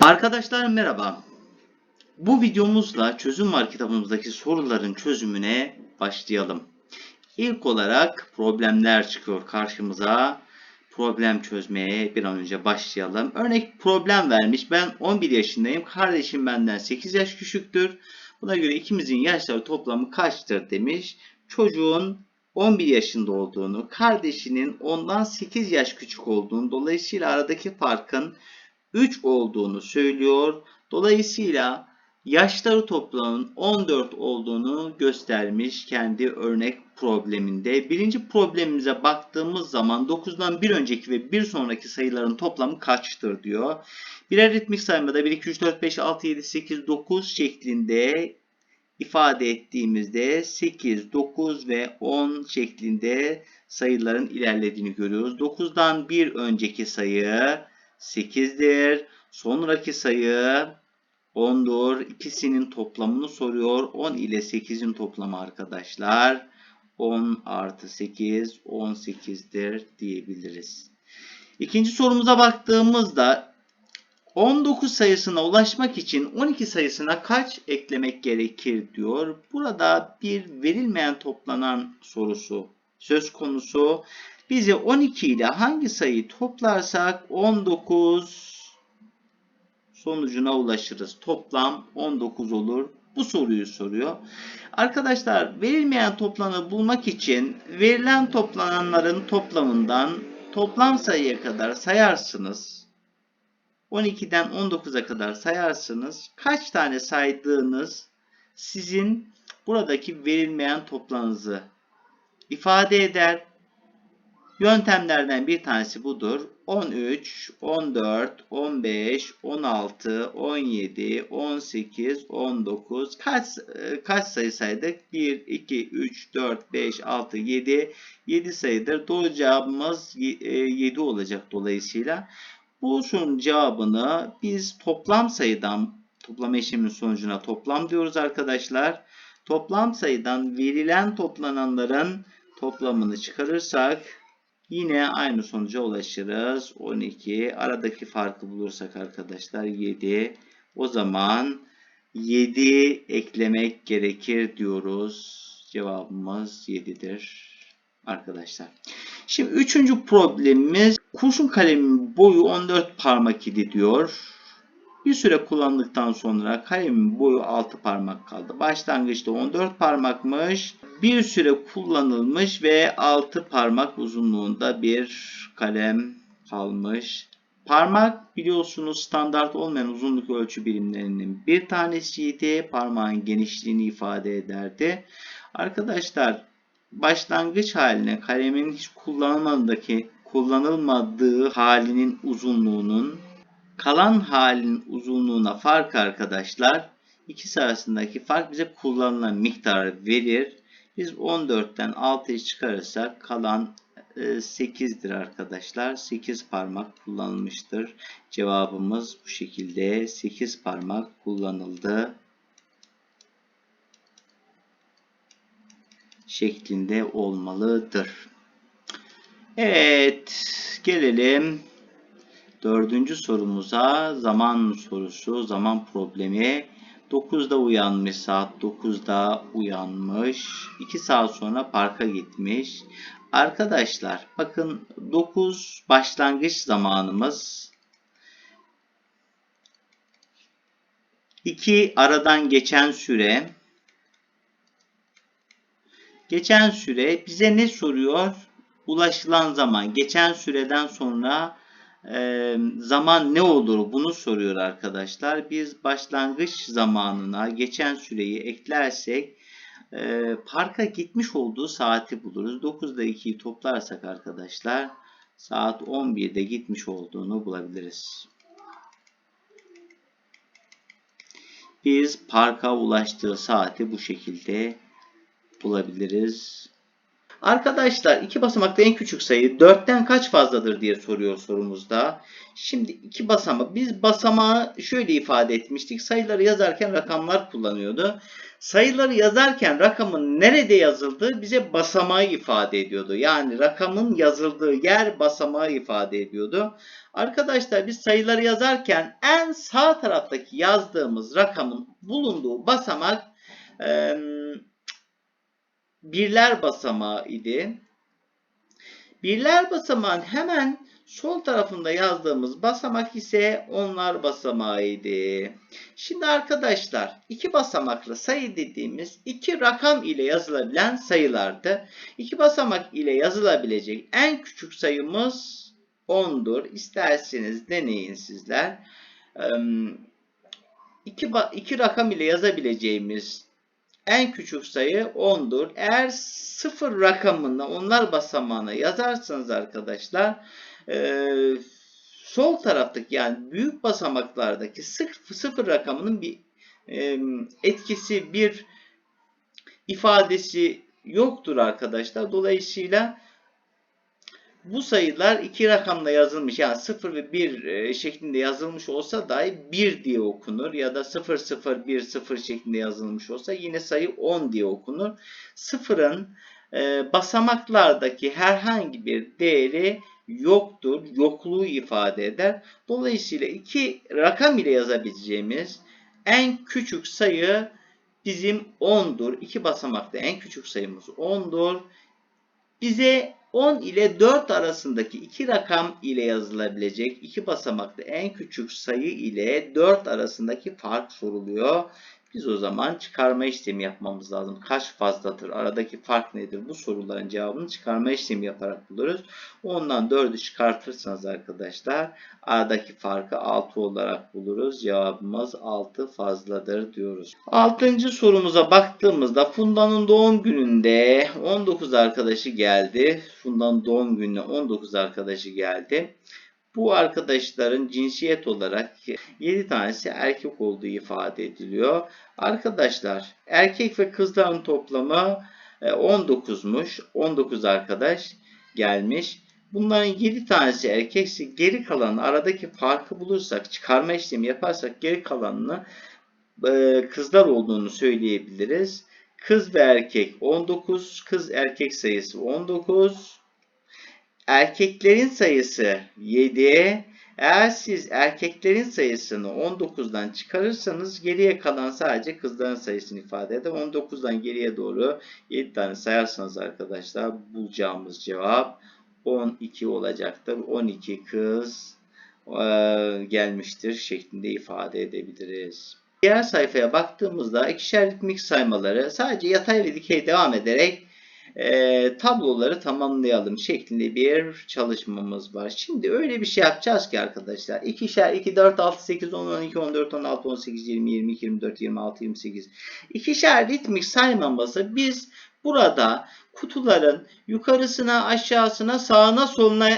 Arkadaşlar merhaba. Bu videomuzla çözüm var kitabımızdaki soruların çözümüne başlayalım. İlk olarak problemler çıkıyor karşımıza. Problem çözmeye bir an önce başlayalım. Örnek problem vermiş. Ben 11 yaşındayım. Kardeşim benden 8 yaş küçüktür. Buna göre ikimizin yaşları toplamı kaçtır demiş. Çocuğun 11 yaşında olduğunu, kardeşinin ondan 8 yaş küçük olduğunu, dolayısıyla aradaki farkın 3 olduğunu söylüyor. Dolayısıyla yaşları toplamının 14 olduğunu göstermiş kendi örnek probleminde. Birinci problemimize baktığımız zaman 9'dan bir önceki ve bir sonraki sayıların toplamı kaçtır diyor. Birer ritmik saymada 1, 2, 3, 4, 5, 6, 7, 8, 9 şeklinde ifade ettiğimizde 8, 9 ve 10 şeklinde sayıların ilerlediğini görüyoruz. 9'dan bir önceki sayı 8'dir. Sonraki sayı 10'dur. İkisinin toplamını soruyor. 10 ile 8'in toplamı arkadaşlar. 10 artı 8 18'dir diyebiliriz. İkinci sorumuza baktığımızda 19 sayısına ulaşmak için 12 sayısına kaç eklemek gerekir diyor. Burada bir verilmeyen toplanan sorusu söz konusu. Bize 12 ile hangi sayıyı toplarsak 19 sonucuna ulaşırız. Toplam 19 olur. Bu soruyu soruyor. Arkadaşlar verilmeyen toplamı bulmak için verilen toplananların toplamından toplam sayıya kadar sayarsınız. 12'den 19'a kadar sayarsınız. Kaç tane saydığınız sizin buradaki verilmeyen toplamınızı ifade eder. Yöntemlerden bir tanesi budur. 13, 14, 15, 16, 17, 18, 19 kaç kaç sayı saydık? 1, 2, 3, 4, 5, 6, 7. 7 sayıdır. Doğru cevabımız 7 olacak dolayısıyla. Bu sorunun cevabını biz toplam sayıdan toplam işlemin sonucuna toplam diyoruz arkadaşlar. Toplam sayıdan verilen toplananların toplamını çıkarırsak Yine aynı sonuca ulaşırız. 12. Aradaki farkı bulursak arkadaşlar 7. O zaman 7 eklemek gerekir diyoruz. Cevabımız 7'dir arkadaşlar. Şimdi üçüncü problemimiz kurşun kalemin boyu 14 parmak idi diyor. Bir süre kullandıktan sonra kalemin boyu 6 parmak kaldı. Başlangıçta 14 parmakmış. Bir süre kullanılmış ve 6 parmak uzunluğunda bir kalem kalmış. Parmak biliyorsunuz standart olmayan uzunluk ölçü birimlerinin bir tanesiydi. Parmağın genişliğini ifade ederdi. Arkadaşlar başlangıç haline kalemin hiç kullanılmadaki kullanılmadığı halinin uzunluğunun kalan halin uzunluğuna fark arkadaşlar ikisi arasındaki fark bize kullanılan miktarı verir. Biz 14'ten 6'yı çıkarırsak kalan 8'dir e, arkadaşlar. 8 parmak kullanılmıştır. Cevabımız bu şekilde 8 parmak kullanıldı. Şeklinde olmalıdır. Evet, gelelim Dördüncü sorumuza zaman sorusu, zaman problemi. 9'da uyanmış, saat 9'da uyanmış. 2 saat sonra parka gitmiş. Arkadaşlar bakın 9 başlangıç zamanımız. 2 aradan geçen süre. Geçen süre bize ne soruyor? Ulaşılan zaman. Geçen süreden sonra e, zaman ne olur bunu soruyor arkadaşlar. Biz başlangıç zamanına geçen süreyi eklersek e, parka gitmiş olduğu saati buluruz. 9'da 2'yi toplarsak arkadaşlar saat 11'de gitmiş olduğunu bulabiliriz. Biz parka ulaştığı saati bu şekilde bulabiliriz. Arkadaşlar iki basamakta en küçük sayı 4'ten kaç fazladır diye soruyor sorumuzda. Şimdi iki basamak biz basamağı şöyle ifade etmiştik. Sayıları yazarken rakamlar kullanıyordu. sayıları yazarken rakamın nerede yazıldığı bize basamağı ifade ediyordu. Yani rakamın yazıldığı yer basamağı ifade ediyordu. Arkadaşlar biz sayıları yazarken en sağ taraftaki yazdığımız rakamın bulunduğu basamak e, birler basamağı idi. Birler basamağın hemen sol tarafında yazdığımız basamak ise onlar basamağıydı. Şimdi arkadaşlar iki basamaklı sayı dediğimiz iki rakam ile yazılabilen sayılardı. İki basamak ile yazılabilecek en küçük sayımız 10'dur. İsterseniz deneyin sizler. İki, iki rakam ile yazabileceğimiz en küçük sayı 10'dur. Eğer sıfır rakamını onlar basamağına yazarsanız arkadaşlar e, sol taraftaki yani büyük basamaklardaki sıfır, sıfır rakamının bir e, etkisi bir ifadesi yoktur arkadaşlar. Dolayısıyla bu sayılar iki rakamla yazılmış yani 0 ve 1 e, şeklinde yazılmış olsa dahi 1 diye okunur ya da 0 0 1 0 şeklinde yazılmış olsa yine sayı 10 diye okunur. Sıfırın e, basamaklardaki herhangi bir değeri yoktur. Yokluğu ifade eder. Dolayısıyla iki rakam ile yazabileceğimiz en küçük sayı bizim 10'dur. İki basamakta en küçük sayımız 10'dur. Bize 10 ile 4 arasındaki iki rakam ile yazılabilecek iki basamaklı en küçük sayı ile 4 arasındaki fark soruluyor. Biz o zaman çıkarma işlemi yapmamız lazım. Kaç fazladır? Aradaki fark nedir? Bu soruların cevabını çıkarma işlemi yaparak buluruz. Ondan 4'ü çıkartırsanız arkadaşlar aradaki farkı 6 olarak buluruz. Cevabımız 6 fazladır diyoruz. 6. sorumuza baktığımızda Funda'nın doğum gününde 19 arkadaşı geldi. Funda'nın doğum gününe 19 arkadaşı geldi. Bu arkadaşların cinsiyet olarak 7 tanesi erkek olduğu ifade ediliyor. Arkadaşlar erkek ve kızların toplamı 19'muş. E, 19 arkadaş gelmiş. Bunların 7 tanesi erkekse geri kalanı aradaki farkı bulursak çıkarma işlemi yaparsak geri kalanını e, kızlar olduğunu söyleyebiliriz. Kız ve erkek 19, kız erkek sayısı 19, erkeklerin sayısı 7. Eğer siz erkeklerin sayısını 19'dan çıkarırsanız geriye kalan sadece kızların sayısını ifade eder. 19'dan geriye doğru 7 tane sayarsanız arkadaşlar bulacağımız cevap 12 olacaktır. 12 kız e, gelmiştir şeklinde ifade edebiliriz. Diğer sayfaya baktığımızda ikişer ritmik saymaları sadece yatay ve dikey devam ederek e, tabloları tamamlayalım şeklinde bir çalışmamız var. Şimdi öyle bir şey yapacağız ki arkadaşlar. 2'şer 2, 4, 6, 8, 10, 12, 14, 16, 18, 20, 22, 24, 26, 28. İkişer ritmik saymamızı biz burada kutuların yukarısına, aşağısına, sağına, soluna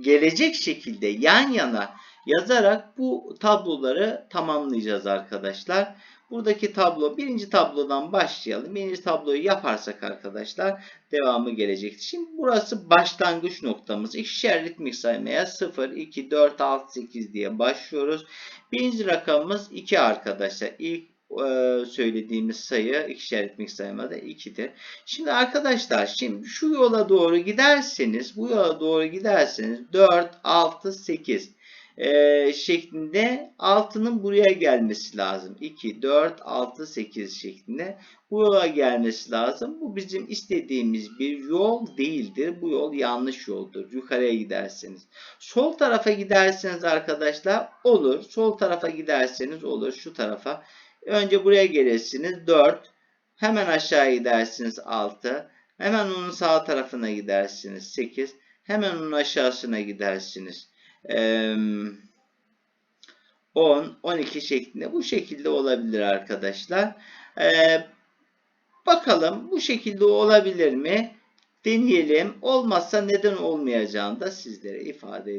gelecek şekilde yan yana yazarak bu tabloları tamamlayacağız arkadaşlar. Buradaki tablo birinci tablodan başlayalım. Birinci tabloyu yaparsak arkadaşlar devamı gelecektir. Şimdi burası başlangıç noktamız. İkişer ritmik saymaya 0, 2, 4, 6, 8 diye başlıyoruz. Birinci rakamımız 2 arkadaşlar. İlk e, söylediğimiz sayı ikişer ritmik saymada 2'dir. Şimdi arkadaşlar şimdi şu yola doğru giderseniz bu yola doğru giderseniz 4, 6, 8 e, şeklinde 6'nın buraya gelmesi lazım. 2, 4, 6, 8 şeklinde bu yola gelmesi lazım. Bu bizim istediğimiz bir yol değildir. Bu yol yanlış yoldur. Yukarıya giderseniz. Sol tarafa giderseniz arkadaşlar olur. Sol tarafa giderseniz olur. Şu tarafa. Önce buraya gelirsiniz. 4. Hemen aşağı gidersiniz 6. Hemen onun sağ tarafına gidersiniz 8. Hemen onun aşağısına gidersiniz 10, 12 şeklinde bu şekilde olabilir arkadaşlar. Bakalım bu şekilde olabilir mi? Deneyelim. Olmazsa neden olmayacağını da sizlere ifade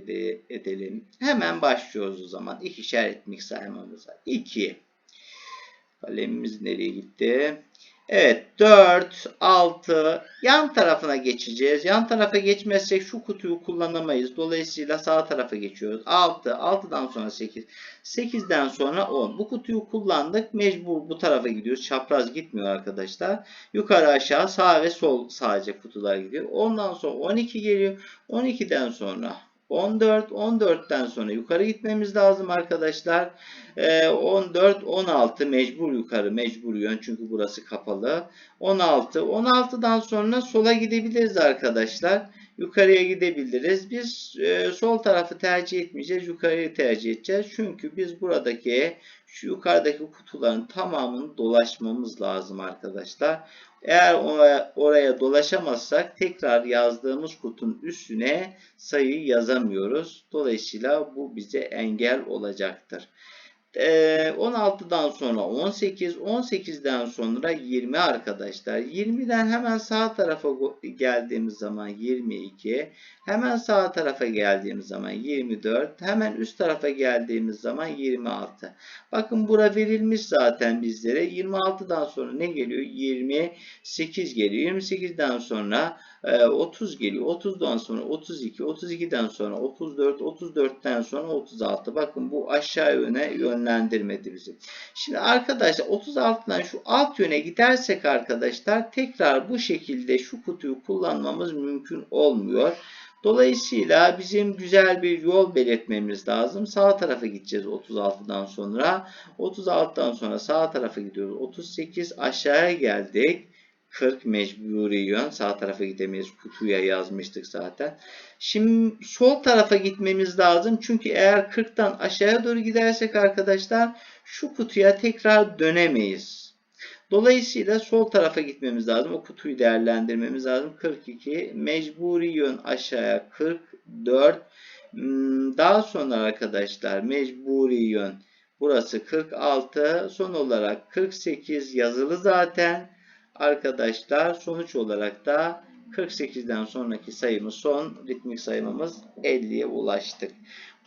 edelim. Hemen başlıyoruz o zaman. İkişer ritmik saymamıza. 2. Kalemimiz nereye gitti? Evet 4, 6 yan tarafına geçeceğiz. Yan tarafa geçmezsek şu kutuyu kullanamayız. Dolayısıyla sağ tarafa geçiyoruz. 6, 6'dan sonra 8, 8'den sonra 10. Bu kutuyu kullandık. Mecbur bu tarafa gidiyoruz. Çapraz gitmiyor arkadaşlar. Yukarı aşağı sağ ve sol sadece kutular gidiyor. Ondan sonra 12 geliyor. 12'den sonra 14, 14'ten sonra yukarı gitmemiz lazım arkadaşlar. Ee, 14, 16 mecbur yukarı, mecbur yön çünkü burası kapalı. 16, 16'dan sonra sola gidebiliriz arkadaşlar. Yukarıya gidebiliriz. Biz e, sol tarafı tercih etmeyeceğiz, yukarıyı tercih edeceğiz. Çünkü biz buradaki şu yukarıdaki kutuların tamamını dolaşmamız lazım arkadaşlar. Eğer oraya, oraya dolaşamazsak tekrar yazdığımız kutunun üstüne sayı yazamıyoruz. Dolayısıyla bu bize engel olacaktır. 16'dan sonra 18, 18'den sonra 20 arkadaşlar. 20'den hemen sağ tarafa geldiğimiz zaman 22, hemen sağ tarafa geldiğimiz zaman 24, hemen üst tarafa geldiğimiz zaman 26. Bakın bura verilmiş zaten bizlere. 26'dan sonra ne geliyor? 28 geliyor. 28'den sonra 30 geliyor. 30'dan sonra 32, 32'den sonra 34, 34'ten sonra 36. Bakın bu aşağı yöne yönlendirmedi bizi. Şimdi arkadaşlar 36'dan şu alt yöne gidersek arkadaşlar tekrar bu şekilde şu kutuyu kullanmamız mümkün olmuyor. Dolayısıyla bizim güzel bir yol belirtmemiz lazım. Sağ tarafa gideceğiz 36'dan sonra. 36'dan sonra sağ tarafa gidiyoruz. 38 aşağıya geldik. 40 mecburi yön. Sağ tarafa gidemeyiz. Kutuya yazmıştık zaten. Şimdi sol tarafa gitmemiz lazım. Çünkü eğer 40'tan aşağıya doğru gidersek arkadaşlar şu kutuya tekrar dönemeyiz. Dolayısıyla sol tarafa gitmemiz lazım. O kutuyu değerlendirmemiz lazım. 42 mecburi yön aşağıya 44 hmm, daha sonra arkadaşlar mecburi yön burası 46 son olarak 48 yazılı zaten arkadaşlar sonuç olarak da 48'den sonraki sayımız son ritmik sayımımız 50'ye ulaştık.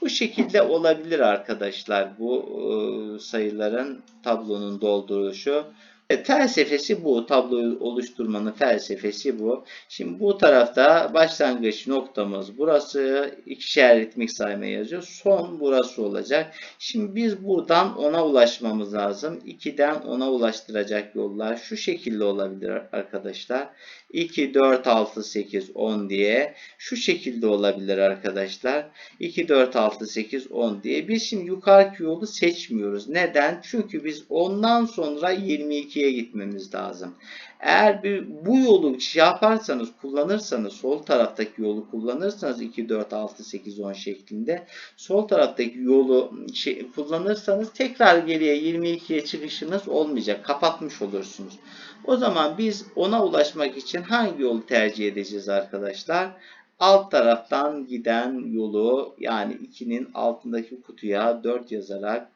Bu şekilde olabilir arkadaşlar bu sayıların tablonun dolduruşu. E, felsefesi bu. Tabloyu oluşturmanın felsefesi bu. Şimdi bu tarafta başlangıç noktamız burası. ikişer ritmik sayma yazıyor. Son burası olacak. Şimdi biz buradan 10'a ulaşmamız lazım. 2'den 10'a ulaştıracak yollar şu şekilde olabilir arkadaşlar. 2, 4, 6, 8, 10 diye şu şekilde olabilir arkadaşlar. 2, 4, 6, 8, 10 diye. Biz şimdi yukarıki yolu seçmiyoruz. Neden? Çünkü biz ondan sonra 22'ye gitmemiz lazım. Eğer bir, bu yolu şey yaparsanız, kullanırsanız, sol taraftaki yolu kullanırsanız 2, 4, 6, 8, 10 şeklinde sol taraftaki yolu şey, kullanırsanız tekrar geriye 22'ye çıkışınız olmayacak. Kapatmış olursunuz. O zaman biz ona ulaşmak için hangi yolu tercih edeceğiz arkadaşlar? Alt taraftan giden yolu yani 2'nin altındaki kutuya 4 yazarak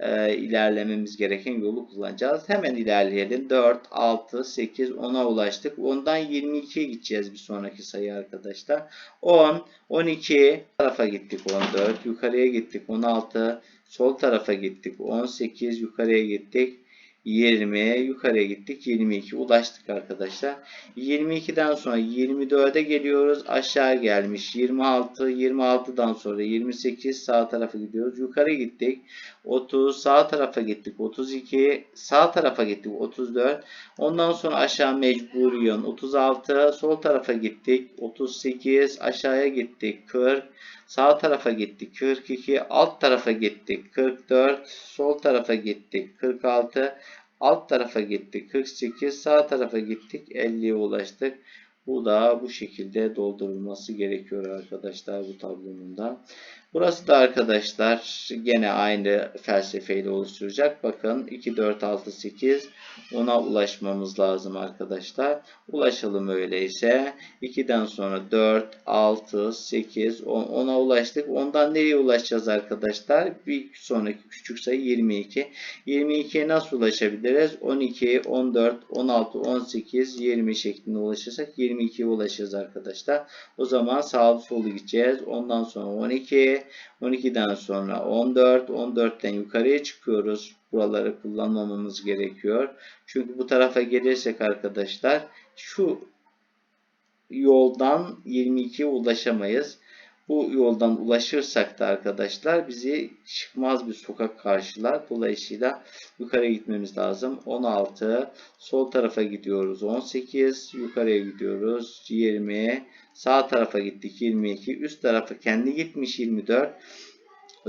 e, ilerlememiz gereken yolu kullanacağız. Hemen ilerleyelim. 4, 6, 8, 10'a ulaştık. Ondan 22'ye gideceğiz bir sonraki sayı arkadaşlar. 10, 12 tarafa gittik 14, yukarıya gittik 16, sol tarafa gittik 18, yukarıya gittik 20 yukarıya gittik 22 ulaştık arkadaşlar. 22'den sonra 24'e geliyoruz aşağı gelmiş 26 26'dan sonra 28 sağ tarafa gidiyoruz yukarı gittik 30 sağ tarafa gittik 32 sağ tarafa gittik 34 ondan sonra aşağı mecbur yön 36 sol tarafa gittik 38 aşağıya gittik 40 sağ tarafa gittik 42 alt tarafa gittik 44 sol tarafa gittik 46 alt tarafa gittik 48 sağ tarafa gittik 50'ye ulaştık. Bu da bu şekilde doldurulması gerekiyor arkadaşlar bu tablonun da. Burası da arkadaşlar gene aynı felsefeyle oluşturacak. Bakın 2, 4, 6, 8 ona ulaşmamız lazım arkadaşlar. Ulaşalım öyleyse. 2'den sonra 4, 6, 8, 10, 10'a ulaştık. Ondan nereye ulaşacağız arkadaşlar? Bir sonraki küçük sayı 22. 22'ye nasıl ulaşabiliriz? 12, 14, 16, 18, 20 şeklinde ulaşırsak 22'ye ulaşırız arkadaşlar. O zaman sağ solu gideceğiz. Ondan sonra 12, 12'den sonra 14, 14'ten yukarıya çıkıyoruz. buraları kullanmamamız gerekiyor. Çünkü bu tarafa gelirsek arkadaşlar şu yoldan 22'ye ulaşamayız. Bu yoldan ulaşırsak da arkadaşlar bizi çıkmaz bir sokak karşılar. Dolayısıyla yukarıya gitmemiz lazım. 16 sol tarafa gidiyoruz. 18 yukarıya gidiyoruz. 20 sağ tarafa gittik. 22 üst tarafa kendi gitmiş 24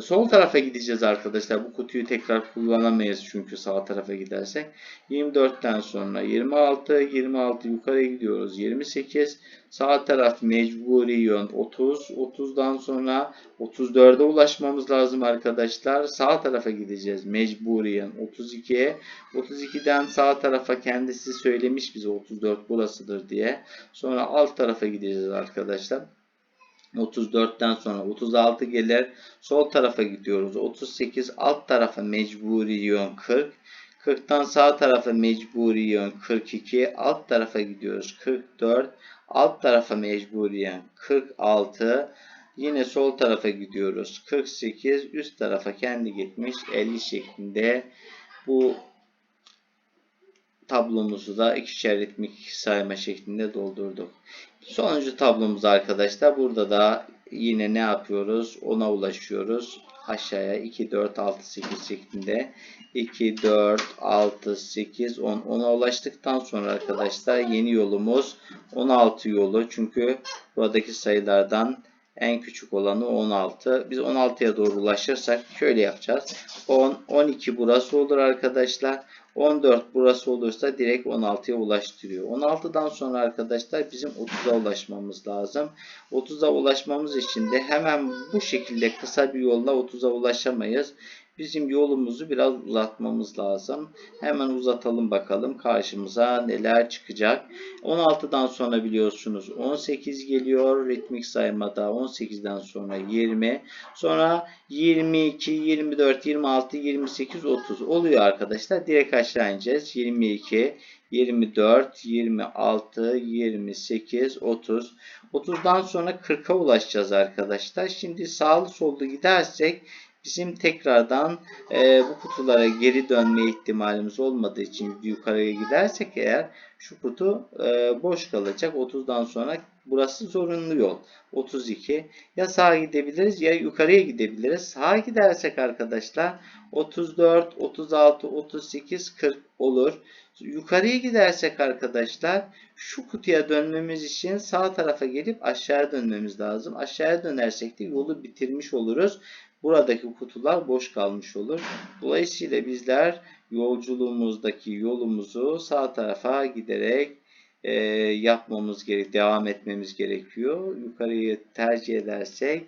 Sol tarafa gideceğiz arkadaşlar. Bu kutuyu tekrar kullanamayız çünkü sağ tarafa gidersek. 24'ten sonra 26, 26 yukarı gidiyoruz. 28, sağ taraf mecburi yön 30, 30'dan sonra 34'e ulaşmamız lazım arkadaşlar. Sağ tarafa gideceğiz mecburi yön 32'ye. 32'den sağ tarafa kendisi söylemiş bize 34 burasıdır diye. Sonra alt tarafa gideceğiz arkadaşlar. 34'ten sonra 36 gelir. Sol tarafa gidiyoruz. 38 alt tarafa mecburi yön 40. 40'tan sağ tarafa mecburi yön 42. Alt tarafa gidiyoruz. 44. Alt tarafa mecburi yön 46. Yine sol tarafa gidiyoruz. 48. Üst tarafa kendi gitmiş 50 şeklinde. Bu tablomuzu da ikişer ritmik sayma şeklinde doldurduk. Sonuncu tablomuz arkadaşlar. Burada da yine ne yapıyoruz? 10'a ulaşıyoruz. Aşağıya 2, 4, 6, 8 şeklinde. 2, 4, 6, 8, 10. 10'a ulaştıktan sonra arkadaşlar yeni yolumuz 16 yolu. Çünkü buradaki sayılardan en küçük olanı 16. Biz 16'ya doğru ulaşırsak şöyle yapacağız. 10, 12 burası olur arkadaşlar. 14 burası olursa direkt 16'ya ulaştırıyor. 16'dan sonra arkadaşlar bizim 30'a ulaşmamız lazım. 30'a ulaşmamız için de hemen bu şekilde kısa bir yolla 30'a ulaşamayız. Bizim yolumuzu biraz uzatmamız lazım. Hemen uzatalım bakalım karşımıza neler çıkacak. 16'dan sonra biliyorsunuz 18 geliyor. Ritmik saymada 18'den sonra 20. Sonra 22, 24, 26, 28, 30 oluyor arkadaşlar. Direkt aşağı ineceğiz. 22, 24, 26, 28, 30. 30'dan sonra 40'a ulaşacağız arkadaşlar. Şimdi sağlı sollu gidersek bizim tekrardan e, bu kutulara geri dönme ihtimalimiz olmadığı için yukarıya gidersek eğer şu kutu e, boş kalacak. 30'dan sonra burası zorunlu yol. 32 ya sağa gidebiliriz ya yukarıya gidebiliriz. Sağa gidersek arkadaşlar 34, 36, 38, 40 olur. Yukarıya gidersek arkadaşlar şu kutuya dönmemiz için sağ tarafa gelip aşağıya dönmemiz lazım. Aşağıya dönersek de yolu bitirmiş oluruz buradaki kutular boş kalmış olur. Dolayısıyla bizler yolculuğumuzdaki yolumuzu sağ tarafa giderek e, yapmamız gerek, devam etmemiz gerekiyor. Yukarıyı tercih edersek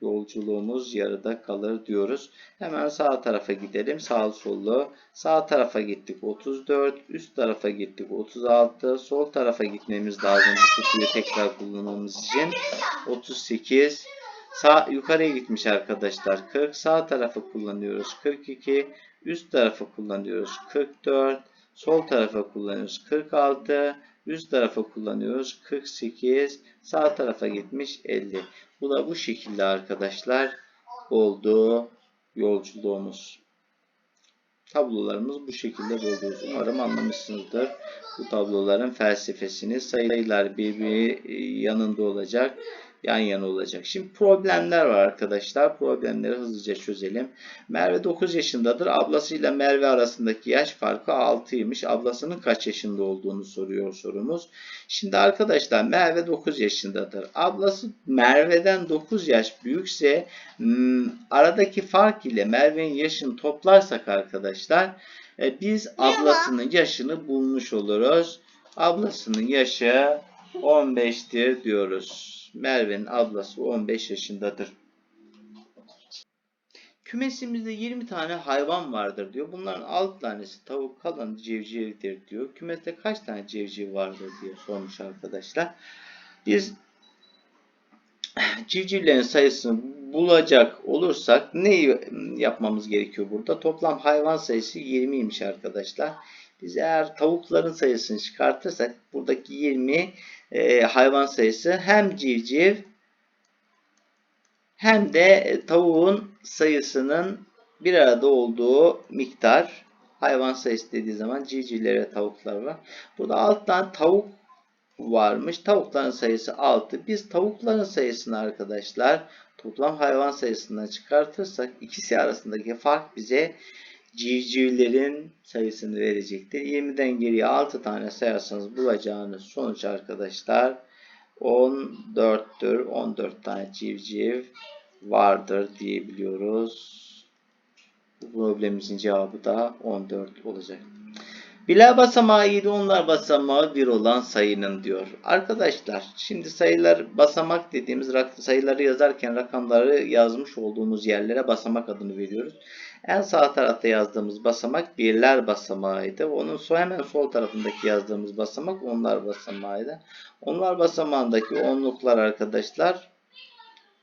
yolculuğumuz yarıda kalır diyoruz. Hemen sağ tarafa gidelim. Sağ sollu. Sağ tarafa gittik 34. Üst tarafa gittik 36. Sol tarafa gitmemiz lazım bu kutuyu tekrar kullanmamız için. 38. Sağ yukarıya gitmiş arkadaşlar. 40 sağ tarafı kullanıyoruz. 42 üst tarafı kullanıyoruz. 44 sol tarafa kullanıyoruz. 46 üst tarafa kullanıyoruz. 48 sağ tarafa gitmiş 50. Bu da bu şekilde arkadaşlar oldu yolculuğumuz. Tablolarımız bu şekilde dolduruyoruz. Umarım anlamışsınızdır. Bu tabloların felsefesini sayılar birbiri yanında olacak yan yana olacak. Şimdi problemler var arkadaşlar. Problemleri hızlıca çözelim. Merve 9 yaşındadır. Ablasıyla Merve arasındaki yaş farkı 6'ymış. Ablasının kaç yaşında olduğunu soruyor sorumuz. Şimdi arkadaşlar Merve 9 yaşındadır. Ablası Merve'den 9 yaş büyükse hmm, aradaki fark ile Merve'nin yaşını toplarsak arkadaşlar e, biz ablasının yaşını bulmuş oluruz. Ablasının yaşı 15'tir diyoruz. Merve'nin ablası 15 yaşındadır. Kümesimizde 20 tane hayvan vardır diyor. Bunların 6 tanesi tavuk kalanı civcivdir diyor. Kümeste kaç tane civciv vardır diye sormuş arkadaşlar. Biz civcivlerin sayısını bulacak olursak ne yapmamız gerekiyor burada? Toplam hayvan sayısı 20'ymiş arkadaşlar. Biz eğer tavukların sayısını çıkartırsak buradaki 20 e, hayvan sayısı hem civciv hem de tavuğun sayısının bir arada olduğu miktar hayvan sayısı dediği zaman civcivler ve tavuklar var. Burada 6 tane tavuk varmış. Tavukların sayısı 6. Biz tavukların sayısını arkadaşlar toplam hayvan sayısından çıkartırsak ikisi arasındaki fark bize civcivlerin sayısını verecektir. 20'den geriye 6 tane sayarsanız bulacağınız sonuç arkadaşlar 14'tür. 14 tane civciv vardır diyebiliyoruz. Bu problemimizin cevabı da 14 olacak. Birler basamağı 7, onlar basamağı 1 olan sayının diyor. Arkadaşlar şimdi sayılar basamak dediğimiz sayıları yazarken rakamları yazmış olduğumuz yerlere basamak adını veriyoruz. En sağ tarafta yazdığımız basamak birler basamağıydı. Onun so hemen sol tarafındaki yazdığımız basamak onlar basamağıydı. Onlar basamağındaki onluklar arkadaşlar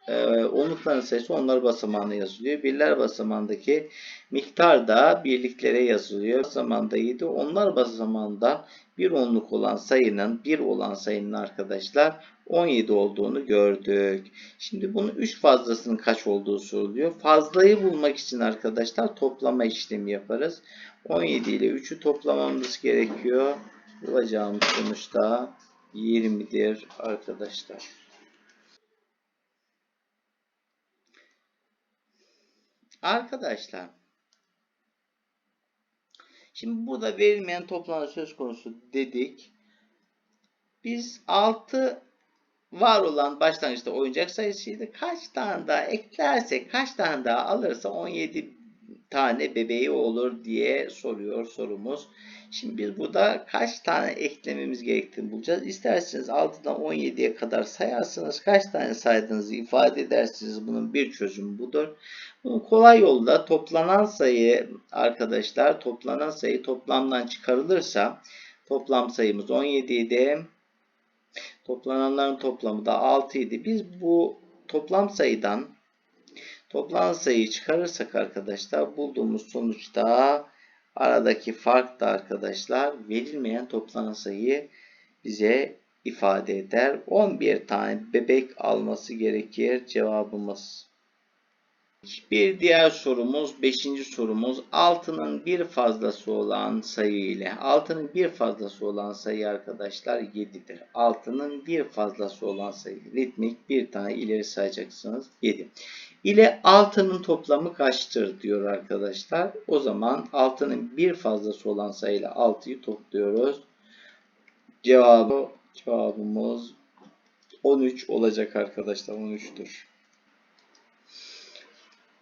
e, onlukların sayısı onlar basamağına yazılıyor. Birler basamağındaki miktar da birliklere yazılıyor. Basamağında 7, onlar basamağında bir onluk olan sayının bir olan sayının arkadaşlar 17 olduğunu gördük. Şimdi bunun 3 fazlasının kaç olduğu soruluyor. Fazlayı bulmak için arkadaşlar toplama işlemi yaparız. 17 ile 3'ü toplamamız gerekiyor. Bulacağımız sonuçta 20'dir arkadaşlar. Arkadaşlar Şimdi burada verilmeyen toplama söz konusu dedik. Biz 6 var olan başlangıçta oyuncak sayısıydı. Kaç tane daha eklersek, kaç tane daha alırsa 17 tane bebeği olur diye soruyor sorumuz. Şimdi biz burada kaç tane eklememiz gerektiğini bulacağız. İsterseniz 6'dan 17'ye kadar sayarsınız. Kaç tane saydığınızı ifade edersiniz. Bunun bir çözümü budur. Bunun kolay yolda toplanan sayı arkadaşlar toplanan sayı toplamdan çıkarılırsa toplam sayımız 17 idi. Toplananların toplamı da 6 idi. Biz bu toplam sayıdan toplam sayıyı çıkarırsak arkadaşlar bulduğumuz sonuçta aradaki fark da arkadaşlar verilmeyen toplanan sayıyı bize ifade eder. 11 tane bebek alması gerekir cevabımız. Bir diğer sorumuz, beşinci sorumuz altının bir fazlası olan sayı ile altının bir fazlası olan sayı arkadaşlar 7'dir. Altının bir fazlası olan sayı ritmik bir tane ileri sayacaksınız 7. ile altının toplamı kaçtır diyor arkadaşlar. O zaman altının bir fazlası olan sayı ile 6'yı topluyoruz. Cevabı cevabımız 13 olacak arkadaşlar 13'tür.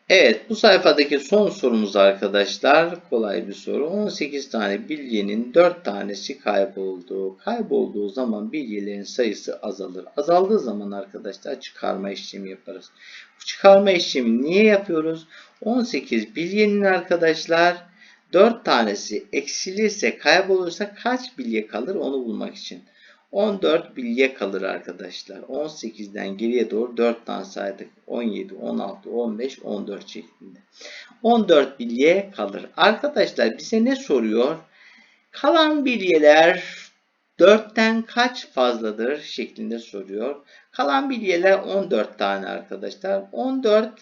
Evet bu sayfadaki son sorumuz arkadaşlar kolay bir soru. 18 tane bilyenin 4 tanesi kayboldu. Kaybolduğu zaman bilyelerin sayısı azalır. Azaldığı zaman arkadaşlar çıkarma işlemi yaparız. Bu çıkarma işlemi niye yapıyoruz? 18 bilyenin arkadaşlar 4 tanesi eksilirse kaybolursa kaç bilye kalır onu bulmak için. 14 bilye kalır arkadaşlar. 18'den geriye doğru 4 tane saydık. 17, 16, 15, 14 şeklinde. 14 bilye kalır. Arkadaşlar bize ne soruyor? Kalan bilyeler 4'ten kaç fazladır şeklinde soruyor. Kalan bilyeler 14 tane arkadaşlar. 14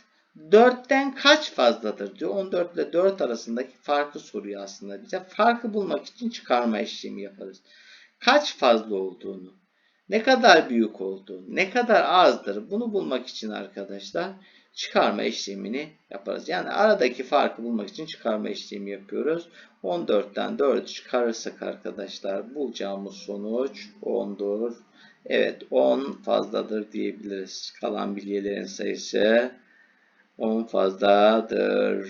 4'ten kaç fazladır diyor. 14 ile 4 arasındaki farkı soruyor aslında bize. Farkı bulmak için çıkarma işlemi yaparız kaç fazla olduğunu, ne kadar büyük olduğunu, ne kadar azdır bunu bulmak için arkadaşlar çıkarma işlemini yaparız. Yani aradaki farkı bulmak için çıkarma işlemi yapıyoruz. 14'ten 4'ü çıkarırsak arkadaşlar bulacağımız sonuç 10'dur. Evet 10 fazladır diyebiliriz. Kalan bilyelerin sayısı 10 fazladır.